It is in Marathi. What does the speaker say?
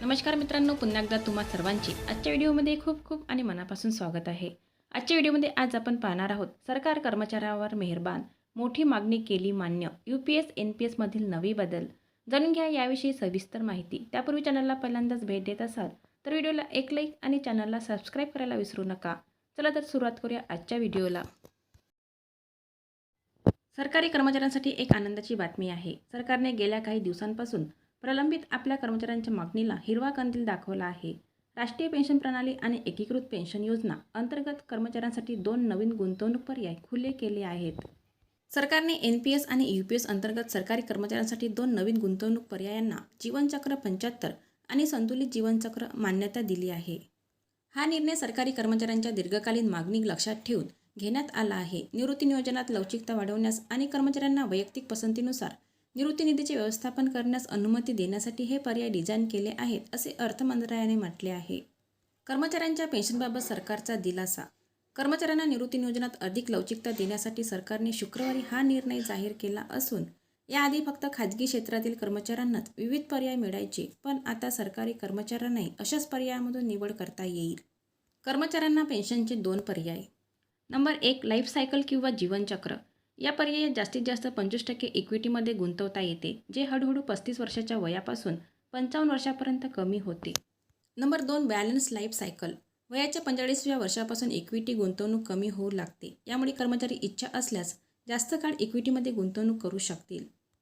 नमस्कार मित्रांनो पुन्हा एकदा तुम्हा सर्वांची आजच्या व्हिडिओमध्ये खूप खूप आणि मनापासून स्वागत आहे. आजच्या व्हिडिओमध्ये आज आपण पाहणार आहोत सरकार कर्मचाऱ्यावर मेहरबान मोठी मागणी केली मान्य U P S N P एसमधील नवी बदल. जाणून घ्या याविषयी सविस्तर माहिती. त्यापूर्वी चॅनलला पहिल्यांदाच भेट देत असाल तर व्हिडिओला एक लाईक आणि चॅनलला सबस्क्राईब करायला विसरू नका. चला तर सुरुवात करूया आजच्या व्हिडिओला. सरकारी कर्मचाऱ्यांसाठी एक आनंदाची बातमी आहे. सरकारने गेल्या काही दिवसांपासून प्रलंबित आपल्या कर्मचाऱ्यांच्या मागणीला हिरवा कंदील दाखवला आहे. राष्ट्रीय पेन्शन प्रणाली आणि एकीकृत पेन्शन योजना अंतर्गत कर्मचाऱ्यांसाठी दोन नवीन गुंतवणूक पर्याय खुले केले आहेत. सरकारने एन पी एस आणि यू पी एस अंतर्गत सरकारी कर्मचाऱ्यांसाठी दोन नवीन गुंतवणूक पर्यायांना जीवनचक्र पंच्याहत्तर आणि संतुलित जीवनचक्र मान्यता दिली आहे. हा निर्णय सरकारी कर्मचाऱ्यांच्या दीर्घकालीन मागणी लक्षात ठेवून घेण्यात आला आहे. निवृत्ती नियोजनात लवचिकता वाढवण्यास आणि कर्मचाऱ्यांना वैयक्तिक पसंतीनुसार निवृत्ती निधीचे व्यवस्थापन करण्यास अनुमती देण्यासाठी हे पर्याय डिझाईन केले आहेत असे अर्थ मंत्रालयाने म्हटले आहे. कर्मचाऱ्यांच्या पेन्शनबाबत सरकारचा दिलासा. कर्मचाऱ्यांना निवृत्ती नियोजनात अधिक लवचिकता देण्यासाठी सरकारने शुक्रवारी हा निर्णय जाहीर केला असून याआधी फक्त खाजगी क्षेत्रातील कर्मचाऱ्यांनाच विविध पर्याय मिळायचे पण आता सरकारी कर्मचाऱ्यांनाही अशाच पर्यायामधून निवड करता येईल. कर्मचाऱ्यांना पेन्शनचे दोन पर्याय. नंबर एक लाईफ सायकल किंवा जीवनचक्र. या पर्यायात जास्तीत जास्त पंचवीस टक्के इक्विटीमध्ये गुंतवता येते जे हळूहळू पस्तीस वर्षाच्या वयापासून पंचावन्न वर्षापर्यंत कमी होते. नंबर दोन बॅलन्स लाईफ सायकल वयाच्या पंचेचाळीसव्या वर्षापासून इक्विटी गुंतवणूक कमी होऊ लागते. यामुळे कर्मचारी इच्छा असल्यास जास्त काळ इक्विटीमध्ये गुंतवणूक करू शकतील.